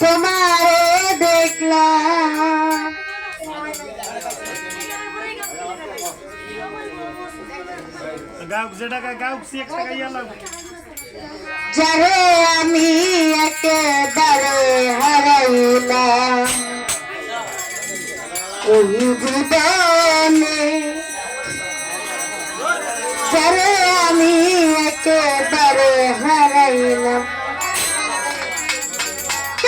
তোমারে দেখলাম। যারে আমি একেবারে হারাইলাম। ওই জীবনে যারে আমি একেবারে হারাইলাম।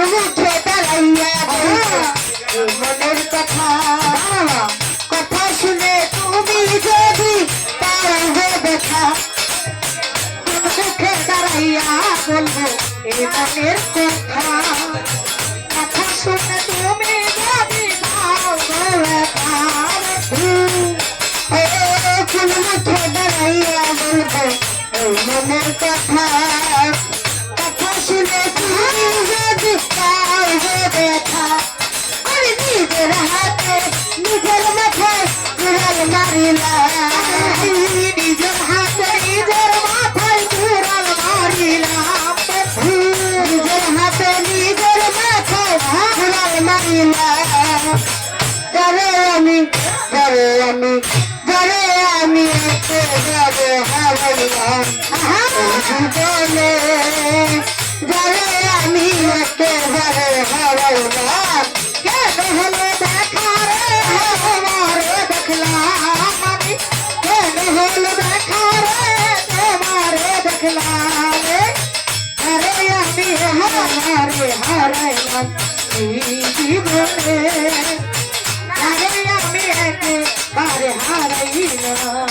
কোন মুখে দাঁড়াইয়া এই মনের কথা কথা শুনে তুমি যদি পারবে দেখা কোন মুখে দাঁড়াইয়া বলব এই মনের কথা কথা শুনে তুমি যদি পারবে দেখা কোন মুখে দাঁড়াইয়া বলব এই মনের কথা কথা নিজের হাতে নিজের মাথায় কুড়াল কেন হলো দেখা রে তোমারে দেখলাম রে আরে আমি হারারে হারাইলাম এই জীবনে আরে আমি একেবারে হারাইলাম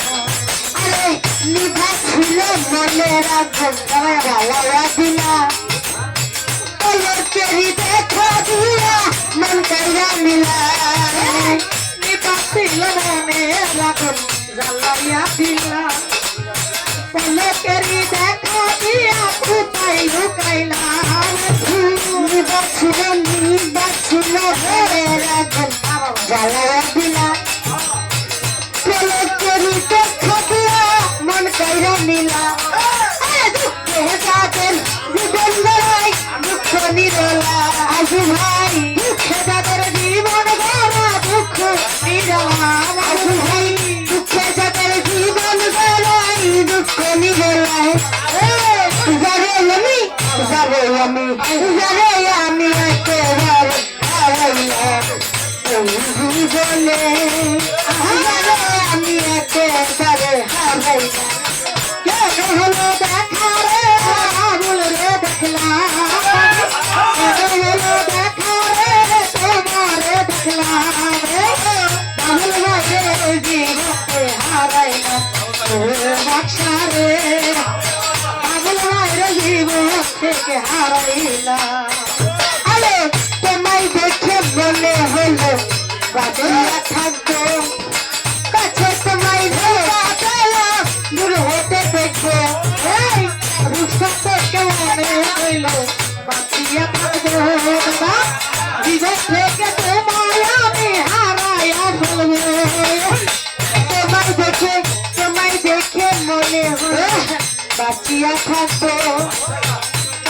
আরে নিভা ছিল মনে রাখব জ্বালাইয়া দিলা পলকেরি দেখো দিয়া কোথায় লুকাইলা। নিভা ছিল নিভা ছিল জ্বালাইয়া দিলা পলকেরি দেখো দিয়া কইরা মিলা জীবন নিরলা আজু ভাই গড়াই দুঃখ নিরলায় যারে আমি যারে আমি যারে আমি একেবারে হারাইলাম জীবনে যারে আমি একেবারে হারাইলাম কেন হলো দেখা রে আবুল জীবন থেকে হারাইলাম আরে তোমায় দেখে মনে হলো বাদলা থাকতো কাছে তোমায় ধরা পেলাম দূর হতে দেখবো এই রুষা থেকে মনে হইল বাঁচিয়া থাকবো বাবা জীবন থেকে তোমায় আমি হারাইয়া ফেলবো তোমায় দেখে তোমায় দেখে মনে হলো বাঁচিয়া থাকবো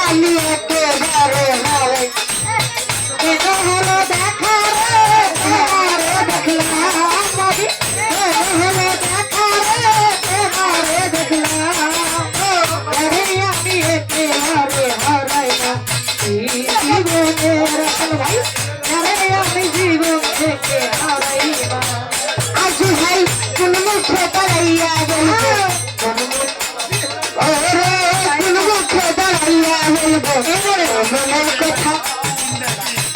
அண்ணி ஏற்று দাঁড়াইয়া বলব মনের কথা।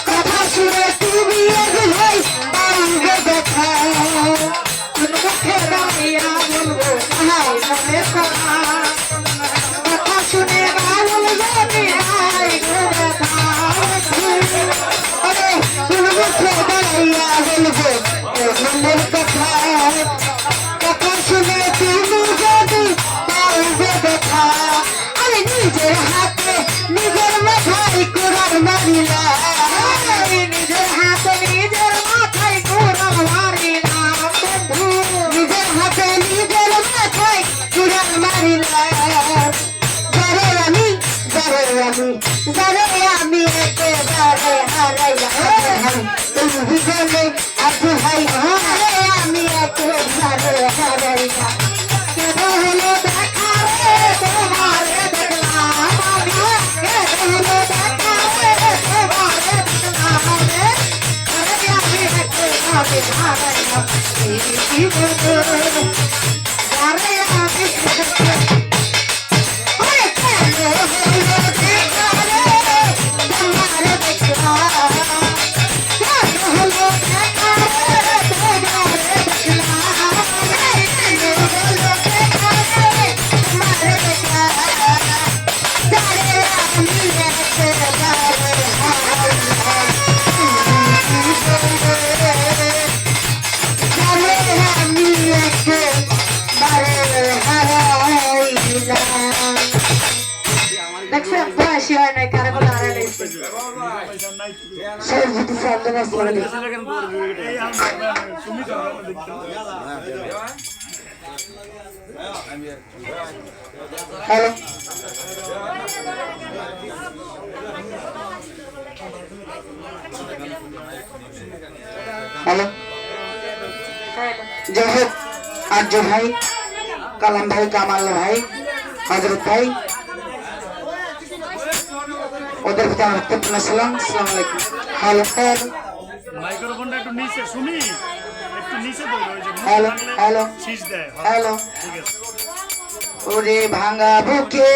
কথা শুনে তুমি ভাই পাইবে দেখা মুখে দাঁড়াইয়া বলব হাই মনের কথা কথা শুনে বাউল হাই আরে বলব আমি একেবারে হারাইয়া কেন হলো দেখা se perder দেখছেন বয়সী হয় নাই কারে লাগছে পয়সা নাই সেই যদি হ্যালো হ্যালো যাই হোক আর্য ভাই কালাম ভাই, কামাল ভাই, হজরত ভাই। ওদের আমার প্রথম সালাম সালাম আলাইকুম। হ্যালো স্যার মাইক্রোফোনটা একটু নিচে শুনি? একটু নিচে বলো ওই যে হ্যালো, হ্যালো। শীষ দেয়। হ্যাঁ, হ্যালো ঠিক আছে। ওরে ভাঙা বুকে